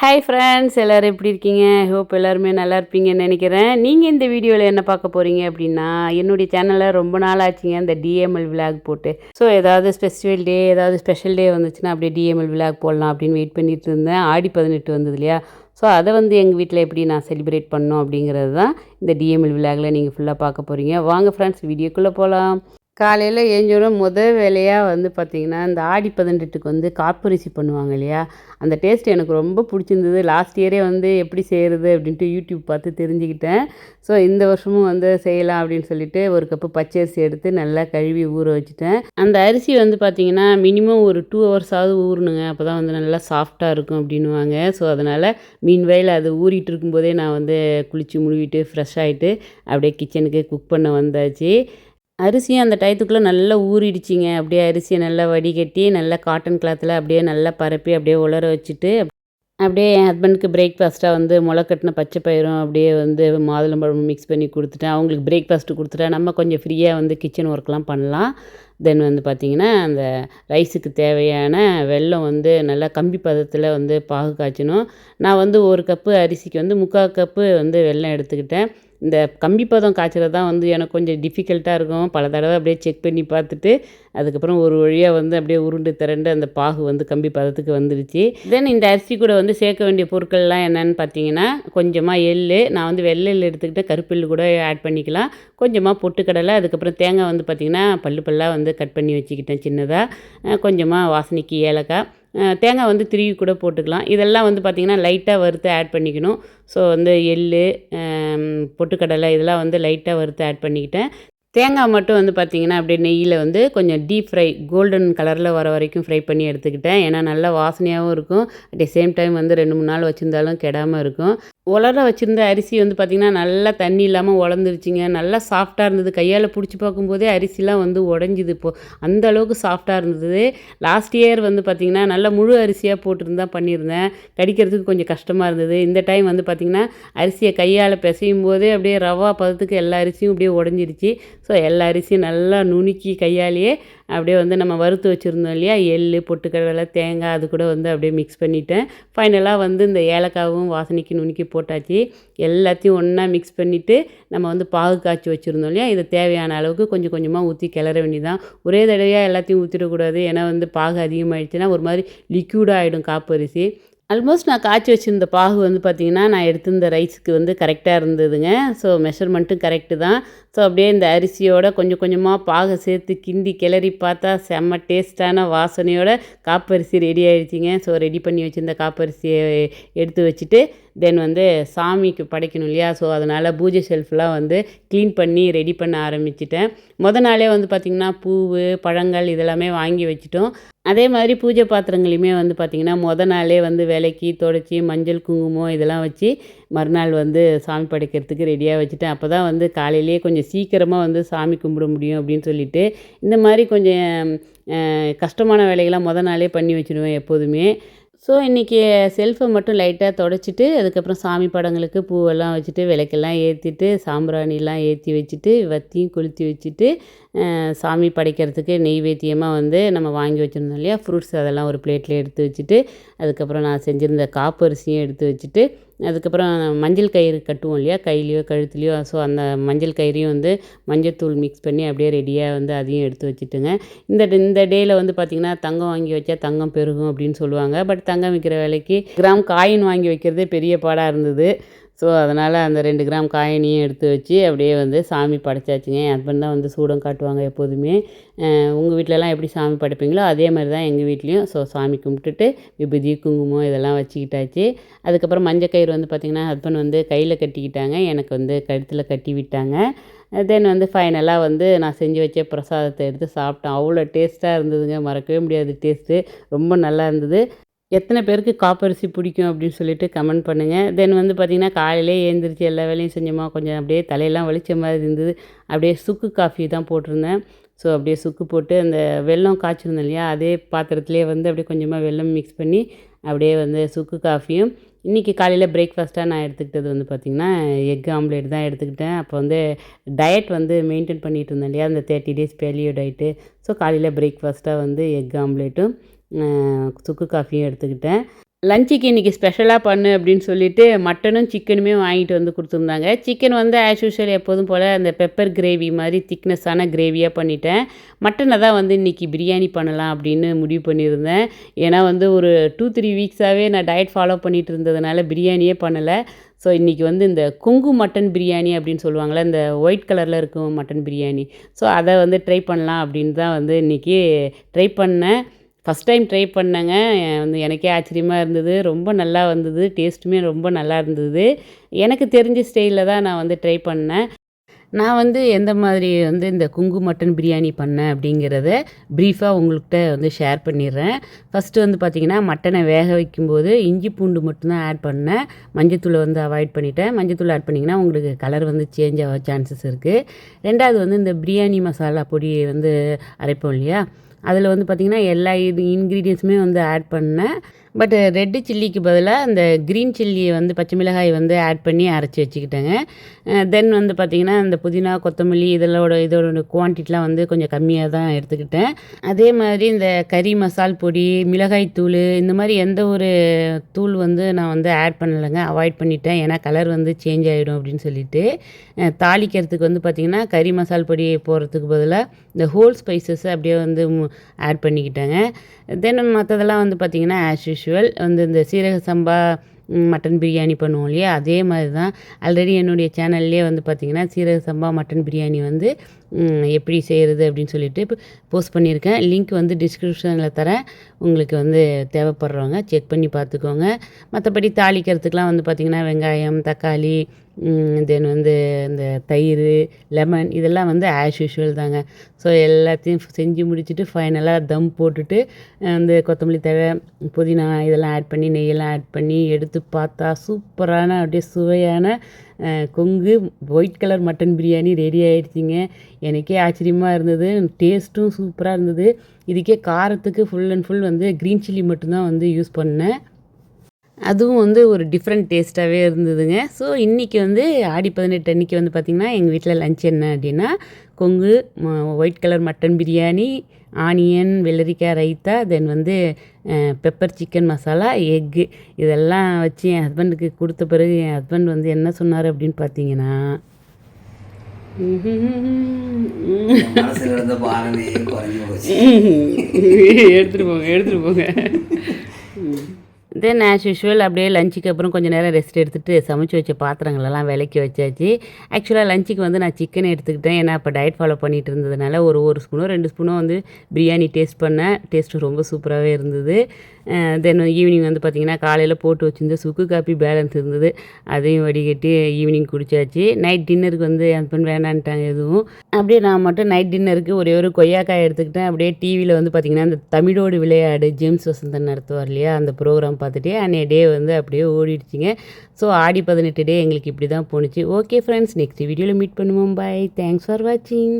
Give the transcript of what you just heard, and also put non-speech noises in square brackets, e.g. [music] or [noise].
Hi friends எல்லோரும் எப்படி இருக்கீங்க? ஹோப் எல்லாருமே நல்லா இருப்பீங்கன்னு நினைக்கிறேன். நீங்கள் இந்த வீடியோவில் என்ன பார்க்க போகிறீங்க அப்படின்னா என்னுடைய சேனலில் ரொம்ப நாள் ஆச்சுங்க இந்த டிஎம்எல் விலாக் போட்டு. ஸோ ஏதாவது ஸ்பெசிஃபிக் டே ஏதாவது ஸ்பெஷல் டே வந்துச்சுன்னா அப்படியே டிஎம்எல் விலாக் போடலாம் அப்படின்னு வெயிட் பண்ணிட்டு இருந்தேன். ஆடி பதினெட்டு வந்தது இல்லையா? ஸோ அதை வந்து எங்கள் வீட்டில் எப்படி நான் செலிப்ரேட் பண்ணோம் அப்படிங்கிறது தான் இந்த டிஎம்எல் விலாகில் நீங்கள் ஃபுல்லாக பார்க்க போகிறீங்க வாங்க ஃப்ரெண்ட்ஸ் வீடியோக்குள்ளே போகலாம் காலையில் ஏஞ்சோட முதல் வேலையாக வந்து பார்த்திங்கன்னா இந்த ஆடி பதினெட்டுக்கு வந்து காப்பரிசி பண்ணுவாங்க இல்லையா? அந்த டேஸ்ட் எனக்கு ரொம்ப பிடிச்சிருந்தது. லாஸ்ட் இயரே வந்து எப்படி செய்கிறது அப்படின்ட்டு யூடியூப் பார்த்து தெரிஞ்சுக்கிட்டேன். ஸோ இந்த வருஷமும் வந்து செய்யலாம் அப்படின்னு சொல்லிட்டு ஒரு கப்பு பச்சரிசி எடுத்து நல்லா கழுவி ஊற வச்சுட்டேன். அந்த அரிசி வந்து பார்த்திங்கன்னா மினிமம் ஒரு டூ ஹவர்ஸாவது ஊறணுங்க. அப்போ தான் வந்து நல்லா சாஃப்டாக இருக்கும் அப்படின்வாங்க ஸோ அதனால் மீன் வயல் அது ஊறிட்டு இருக்கும்போதே நான் வந்து குளித்து முழுவிட்டு ஃப்ரெஷ் ஆகிட்டு அப்படியே கிச்சனுக்கு குக் பண்ண வந்தாச்சு. அரிசியும் அந்த டயத்துக்குள்ளே நல்லா ஊறிடுச்சிங்க. அப்படியே அரிசியை நல்லா வடிகட்டி நல்லா காட்டன் கிளாத்தில் அப்படியே நல்லா பரப்பி அப்படியே உலர வச்சுட்டு அப்படியே என் ஹஸ்பண்டுக்கு பிரேக்ஃபாஸ்ட்டாக வந்து முளைக்கட்டின பச்சை பயிரும் அப்படியே வந்து மாதுளம்பழமும் மிக்ஸ் பண்ணி கொடுத்துட்டேன் அவங்களுக்கு பிரேக்ஃபாஸ்ட்டு கொடுத்துட்டேன் நம்ம கொஞ்சம் ஃப்ரீயாக வந்து கிச்சன் ஒர்க்லாம் பண்ணலாம். தென் வந்து பார்த்திங்கன்னா அந்த ரைஸுக்கு தேவையான வெல்லம் வந்து நல்லா கம்பி பதத்தில் வந்து பாகு காய்ச்சணும். நான் வந்து ஒரு கப்பு அரிசிக்கு வந்து முக்கால் கப்பு வந்து வெல்லம் எடுத்துக்கிட்டேன். இந்த கம்பி பதம் காய்ச்சறது தான் வந்து எனக்கு கொஞ்சம் டிஃபிகல்ட்டாக இருக்கும். பல தடவை அப்படியே செக் பண்ணி பார்த்துட்டு அதுக்கப்புறம் ஒரு வழியாக வந்து அப்படியே உருண்டு திரண்டு அந்த பாகு வந்து கம்பி பதத்துக்கு வந்துடுச்சு தென் இந்த அரிசி கூட வந்து சேர்க்க வேண்டிய பொருட்கள்லாம் என்னென்னு பார்த்தீங்கன்னா கொஞ்சமாக எள் நான் வந்து வெள்ளை எள் எடுத்துக்கிட்டு கருப்பெல் கூட ஆட் பண்ணிக்கலாம். கொஞ்சமாக பொட்டுக்கடலை அதுக்கப்புறம் தேங்காய் வந்து பார்த்திங்கன்னா பல்லு பல்லாக வந்து கட் பண்ணி வச்சுக்கிட்டேன் சின்னதாக கொஞ்சமாக வாசனைக்கு ஏலக்காய். தேங்காய் வந்து திருவி கூட போட்டுக்கலாம். இதெல்லாம் வந்து பார்த்திங்கன்னா லைட்டாக வறுத்து ஆட் பண்ணிக்கணும். ஸோ வந்து எள் பொட்டுக்கடலை இதெல்லாம் வந்து லைட்டாக வறுத்து ஆட் பண்ணிக்கிட்டேன். தேங்காய் மட்டும் வந்து பார்த்திங்கன்னா அப்படியே நெய்யில் வந்து கொஞ்சம் டீப் ஃப்ரை கோல்டன் கலரில் வர வரைக்கும் ஃப்ரை பண்ணி எடுத்துக்கிட்டேன். ஏன்னா நல்லா வாசனையாகவும் இருக்கும். அட் சேம் டைம் வந்து ரெண்டு மூணு நாள் வச்சுருந்தாலும் கெடாமல் இருக்கும். உலர வச்சுருந்த அரிசி வந்து பார்த்திங்கன்னா நல்லா தண்ணி இல்லாமல் உடந்துருச்சிங்க நல்லா சாஃப்டாக இருந்தது. கையால் பிடிச்சி பார்க்கும்போதே அரிசிலாம் வந்து உடஞ்சிது இப்போது அந்த அளவுக்கு சாஃப்டாக இருந்தது. லாஸ்ட் இயர் வந்து பார்த்திங்கன்னா நல்லா முழு அரிசியாக போட்டிருந்தா பண்ணியிருந்தேன். கடிக்கிறதுக்கு கொஞ்சம் கஷ்டமாக இருந்தது. இந்த டைம் வந்து பார்த்திங்கன்னா அரிசியை கையால் பிசையும் போதே அப்படியே ரவா பதத்துக்கு எல்லா அரிசியும் அப்படியே உடஞ்சிருச்சு. ஸோ எல்லா அரிசியும் நல்லா நுணுக்கி கையாலேயே அப்படியே வந்து நம்ம வறுத்து வச்சுருந்தோம் இல்லையா? எள் பொட்டுக்கடலை தேங்காய் அது கூட வந்து அப்படியே மிக்ஸ் பண்ணிவிட்டேன் ஃபைனலாக வந்து இந்த ஏலக்காவும் வாசனைக்கு நுணுக்கி போட்டாச்சு. எல்லாத்தையும் ஒன்றா மிக்ஸ் பண்ணிவிட்டு நம்ம வந்து பாகு காய்ச்சி வச்சுருந்தோம் இல்லையா? இதை தேவையான அளவுக்கு கொஞ்சம் கொஞ்சமாக ஊற்றி கிளற வேண்டியதான் ஒரே தடவையாக எல்லாத்தையும் ஊற்றிடக்கூடாது ஏன்னா வந்து பாகு அதிகமாகிடுச்சுன்னா ஒரு மாதிரி லிக்யூடாக ஆகிடும் காப்பரிசி. ஆல்மோஸ்ட் நான் காய்ச்சி வச்சுருந்த பாகு வந்து பார்த்திங்கன்னா நான் எடுத்திருந்த ரைஸுக்கு வந்து கரெக்டாக இருந்ததுங்க. ஸோ மெஷர்மெண்ட்டும் கரெக்டு தான். ஸோ அப்படியே இந்த அரிசியோட கொஞ்சம் கொஞ்சமாக பாகை சேர்த்து கிண்டி கிளறி பார்த்தா செம்ம டேஸ்ட்டான வாசனையோட காப்பரிசி ரெடி ஆகிடுச்சிங்க ஸோ ரெடி பண்ணி வச்சுருந்த காப்பரிசியை எடுத்து வச்சுட்டு தென் வந்து சாமிக்கு படைக்கணும் இல்லையா? ஸோ அதனால் பூஜை ஷெல்ஃப்லாம் வந்து க்ளீன் பண்ணி ரெடி பண்ண ஆரம்பிச்சிட்டேன். மொதல் நாளே வந்து பார்த்திங்கன்னா பூவு பழங்கள் இதெல்லாமே வாங்கி வச்சுட்டோம். அதே மாதிரி பூஜை பாத்திரங்களையுமே வந்து பார்த்திங்கன்னா மொதல் நாளே வந்து விலைக்கி தொடச்சி மஞ்சள் குங்குமம் இதெல்லாம் வச்சு மறுநாள் வந்து சாமி படைக்கிறதுக்கு ரெடியாக வச்சுட்டேன். அப்போ தான் வந்து காலையிலேயே கொஞ்சம் சீக்கிரமாக வந்து சாமி கும்பிட முடியும் அப்படின்னு சொல்லிட்டு இந்த மாதிரி கொஞ்சம் கஷ்டமான வேலைகள்லாம் மொதல் நாளே பண்ணி வச்சுடுவேன் எப்போதுமே. ஸோ இன்றைக்கி செல்ஃபை மட்டும் லைட்டாக தொடச்சிட்டு அதுக்கப்புறம் சாமி படங்களுக்கு பூவெல்லாம் வச்சுட்டு விளக்கெல்லாம் ஏற்றிட்டு சாம்பிராணிலாம் ஏற்றி வச்சுட்டு வத்தியும் கொளுத்தி வச்சுட்டு சாமி படைக்கிறதுக்கு நெய்வேத்தியமாக வந்து நம்ம வாங்கி வச்சுருந்தோம் இல்லையா? ஃப்ரூட்ஸ் அதெல்லாம் ஒரு பிளேட்டில் எடுத்து வச்சுட்டு அதுக்கப்புறம் நான் செஞ்சுருந்த காப்பரிசியும் எடுத்து வச்சுட்டு அதுக்கப்புறம் மஞ்சள் கயிறு கட்டுவோம் இல்லையா கையிலையோ கழுத்துலையோ. ஸோ அந்த மஞ்சள் கயிறையும் வந்து மஞ்சத்தூள் மிக்ஸ் பண்ணி அப்படியே ரெடியாக வந்து அதையும் எடுத்து வச்சுட்டுங்க. இந்த இந்த டேயில் வந்து பார்த்திங்கன்னா தங்கம் வாங்கி வச்சா தங்கம் பெருகும் அப்படின்னு சொல்லுவாங்க. பட் தங்கம் விற்கிற விலைக்கு கிராம் காயின் வாங்கி வைக்கிறதே பெரிய பாடாக இருந்தது. ஸோ அதனால் அந்த ரெண்டு கிராம் காயினையும் எடுத்து வச்சு அப்படியே வந்து சாமி படைச்சாச்சுங்க. என் ஹஸ்பண்ட் தான் வந்து சூடம் காட்டுவாங்க எப்போதுமே. உங்கள் வீட்டிலலாம் எப்படி சாமி படைப்பீங்களோ அதே மாதிரி தான் எங்கள் வீட்லேயும். ஸோ சாமி கும்பிட்டுட்டு விபதி குங்குமம் இதெல்லாம் வச்சுக்கிட்டாச்சு. அதுக்கப்புறம் மஞ்சள் கயிறு வந்து பார்த்திங்கன்னா ஹஸ்பண்ட் வந்து கையில் கட்டிக்கிட்டாங்க. எனக்கு வந்து கழுத்தில் கட்டி விட்டாங்க. தென் வந்து ஃபைனலாக வந்து நான் செஞ்சு வச்ச பிரசாதத்தை எடுத்து சாப்பிட்டேன். அவ்வளோ டேஸ்ட்டாக இருந்ததுங்க. மறக்கவே முடியாது டேஸ்ட்டு ரொம்ப நல்லா இருந்தது. எத்தனை பேருக்கு காப்பரிசி பிடிக்கும் அப்படின்னு சொல்லிட்டு கமெண்ட் பண்ணுங்கள் தென் வந்து பார்த்திங்கன்னா காலையிலே எழுந்திரிச்சு எல்லா வேலையும் செஞ்சோமா கொஞ்சம் அப்படியே தலையெல்லாம் வலிச்ச மாதிரி இருந்தது. அப்படியே சுக்கு காஃபி தான் போட்டிருந்தேன். ஸோ அப்படியே சுக்கு போட்டு அந்த வெல்லம் காய்ச்சிருந்தேன் இல்லையா? அதே பாத்திரத்துலேயே வந்து அப்படியே கொஞ்சமாக வெல்லம் மிக்ஸ் பண்ணி அப்படியே வந்து சுக்கு காஃபியும் இன்றைக்கி காலையில் பிரேக்ஃபாஸ்ட்டாக நான் எடுத்துக்கிட்டது வந்து பார்த்திங்கன்னா எக் ஆம்லேட் தான் எடுத்துக்கிட்டேன். அப்போ வந்து டயட் வந்து மெயின்டைன் பண்ணிகிட்டு இருந்தேன் இல்லையா? அந்த thirty days paleo diet so காலையில் பிரேக்ஃபாஸ்ட்டாக வந்து எக் ஆம்லேட்டும் சுக்கு காஃபியும் எடுத்துக்கிட்டேன். லஞ்சுக்கு இன்றைக்கி ஸ்பெஷலாக பண்ணு அப்படின்னு சொல்லிட்டு மட்டனும் சிக்கனுமே வாங்கிட்டு வந்து கொடுத்துருந்தாங்க. சிக்கன் வந்து ஆஸ் யூஷுவல் எப்போதும் போல் அந்த பெப்பர் கிரேவி மாதிரி திக்னஸ்ஸான கிரேவியாக பண்ணிட்டேன். மட்டனை தான் வந்து இன்றைக்கி பிரியாணி பண்ணலாம் அப்படின்னு முடிவு பண்ணியிருந்தேன். ஏன்னா வந்து ஒரு டூ த்ரீ வீக்ஸாகவே நான் டயட் ஃபாலோ பண்ணிட்டு இருந்ததுனால பிரியாணியே பண்ணலை. ஸோ இன்றைக்கி வந்து இந்த கொங்கு மட்டன் பிரியாணி அப்படின்னு சொல்லுவாங்கள்ல இந்த ஒயிட் கலரில் இருக்கும் மட்டன் பிரியாணி. ஸோ அதை வந்து ட்ரை பண்ணலாம் அப்படின்னு தான் வந்து இன்றைக்கி ட்ரை பண்ணேன். ஃபஸ்ட் டைம் ட்ரை பண்ணேங்க. வந்து எனக்கே ஆச்சரியமாக இருந்தது. ரொம்ப நல்லா வந்தது. டேஸ்ட்டுமே ரொம்ப நல்லா இருந்தது. எனக்கு தெரிஞ்ச ஸ்டைலில் தான் நான் வந்து ட்ரை பண்ணேன். நான் வந்து எந்த மாதிரி வந்து இந்த குங்கு மட்டன் பிரியாணி பண்ணேன் அப்படிங்கிறத ப்ரீஃபாக உங்கள்கிட்ட வந்து ஷேர் பண்ணிடுறேன். ஃபஸ்ட்டு வந்து பார்த்திங்கன்னா மட்டனை வேக வைக்கும்போது இஞ்சி பூண்டு மட்டும்தான் ஆட் பண்ணேன். மஞ்சத்தூளை வந்து அவாய்ட் பண்ணிட்டேன். மஞ்சத்தூள் ஆட் பண்ணிங்கன்னா உங்களுக்கு கலர் வந்து சேஞ்ச் ஆக சான்சஸ் இருக்குது ரெண்டாவது வந்து இந்த பிரியாணி மசாலா பொடி வந்து அரைப்போம் இல்லையா? அதில் வந்து பார்த்திங்கன்னா எல்லா இது இன்க்ரீடியன்ஸுமே வந்து ஆட் பண்ணேன். பட் ரெட்டு சில்லிக்கு பதிலாக அந்த க்ரீன் சில்லியை வந்து பச்சை மிளகாய் வந்து ஆட் பண்ணி அரைச்சி வச்சுக்கிட்டேங்க. தென் வந்து பார்த்திங்கன்னா அந்த புதினா கொத்தமல்லி இதெல்லோட இதோட குவான்டிட்டிலாம் வந்து கொஞ்சம் கம்மியாக தான் எடுத்துக்கிட்டேன். அதே மாதிரி இந்த கறி மசால் பொடி மிளகாய் தூள் இந்த மாதிரி எந்த ஒரு தூள் வந்து நான் வந்து ஆட் பண்ணலைங்க. அவாய்ட் பண்ணிட்டேன். ஏன்னா கலர் வந்து சேஞ்ச் ஆகிடும் அப்படின்னு சொல்லிட்டு. தாளிக்கிறதுக்கு வந்து பார்த்திங்கன்னா கறி மசால் பொடி போடுறதுக்கு பதிலாக இந்த ஹோல் ஸ்பைசஸ் அப்படியே வந்து ஆட் பண்ணிக்கிட்டேங்க. தென் மற்றதெல்லாம் வந்து பார்த்திங்கன்னா ஆஷ் யூஷுவல் வந்து இந்த சீரக சம்பா மட்டன் பிரியாணி பண்ணுவோம் இல்லையா? அதே மாதிரி தான் ஆல்ரெடி என்னுடைய சேனல்லே வந்து பார்த்திங்கன்னா சீரக சம்பா மட்டன் பிரியாணி வந்து எப்படி செய்கிறது அப்படின்னு சொல்லிட்டு இப்போ போஸ்ட் பண்ணியிருக்கேன். லிங்க் வந்து டிஸ்கிரிப்ஷனில் தரேன். உங்களுக்கு வந்து தேவைப்படுறவங்க செக் பண்ணி பார்த்துக்கோங்க. மற்றபடி தாளிக்கிறதுக்கெலாம் வந்து பார்த்திங்கன்னா வெங்காயம் தக்காளி தென் வந்து இந்த தயிர் லெமன் இதெல்லாம் வந்து ஆஸ் யூஷுவல் தாங்க. ஸோ எல்லாத்தையும் செஞ்சு முடிச்சுட்டு ஃபைனலாக தம் போட்டுட்டு வந்து கொத்தமல்லி தழை புதினா இதெல்லாம் ஆட் பண்ணி நெய்யெல்லாம் ஆட் பண்ணி எடுத்து பார்த்தா சூப்பரான அப்படியே சுவையான Kongu white colour mutton biryani ready ஆகிடுச்சிங்க எனக்கே ஆச்சரியமாக இருந்தது. டேஸ்ட்டும் சூப்பராக இருந்தது. இதுக்கே காரத்துக்கு ஃபுல் அண்ட் ஃபுல் வந்து க்ரீன் சில்லி மட்டும்தான் வந்து யூஸ் பண்ணேன். அதுவும் வந்து ஒரு டிஃப்ரெண்ட் டேஸ்ட்டாகவே இருந்ததுங்க. ஸோ இன்றைக்கி வந்து ஆடி பதினெட்டு அன்றைக்கி வந்து பார்த்திங்கன்னா எங்கள் வீட்டில் லஞ்ச் என்ன அப்படின்னா Kongu white colour mutton biryani onion வெள்ளரிக்காய் ரைத்தா தென் வந்து பெப்பர் சிக்கன் மசாலா எக்கு இதெல்லாம் வச்சு என் ஹஸ்பண்டுக்கு கொடுத்த பிறகு என் ஹஸ்பண்ட் வந்து என்ன சொன்னார் அப்படின்னு பார்த்தீங்கன்னா [laughs] எடுத்துகிட்டு போங்க எடுத்துகிட்டு போங்க. தென் ஆஸ் யூஷுவல் அப்படியே லஞ்சுக்கு அப்புறம் கொஞ்சம் நேரம் ரெஸ்ட் எடுத்துகிட்டு சமைச்சு வச்ச பாத்திரங்களெல்லாம் விலைக்கு வச்சாச்சு. ஆக்சுவலாக லஞ்சுக்கு வந்து நான் சிக்கன் எடுத்துக்கிட்டேன். ஏன்னா இப்போ டயட் ஃபாலோ பண்ணிட்டு இருந்ததுனால ஒரு ஒரு ஸ்பூனோ ரெண்டு ஸ்பூனோ வந்து பிரியாணி டேஸ்ட் பண்ணேன். டேஸ்ட்டு ரொம்ப சூப்பராகவே இருந்தது. தென் ஈவினிங் வந்து பார்த்திங்கன்னா காலையில் போட்டு வச்சுருந்த சுக்கு காப்பி பேலன்ஸ் இருந்தது. அதையும் வடிகட்டி ஈவினிங் குடித்தாச்சு நைட் டின்னருக்கு வந்து என் ஹஸ்பண்ட் வேணான்ட்டாங்க எதுவும். அப்படியே நான் மட்டும் நைட் டின்னருக்கு ஒரே ஒரு கொய்யாக்காய் எடுத்துக்கிட்டேன். அப்படியே டிவியில் வந்து பார்த்திங்கன்னா அந்த தமிழோடு விளையாடு ஜேம்ஸ் வசந்தன் நடத்துவார் இல்லையா? அந்த ப்ரோக்ராம் பார்த்துட்டே அன்றைய டே வந்து அப்படியே ஓடிடுச்சிங்க. ஸோ ஆடி பதினெட்டு டே எங்களுக்கு இப்படி தான் போணுச்சு ஓகே ஃப்ரெண்ட்ஸ் நெக்ஸ்ட் வீடியோவில் மீட் பண்ணுவோம். பாய் தேங்க்ஸ் ஃபார் வாட்சிங்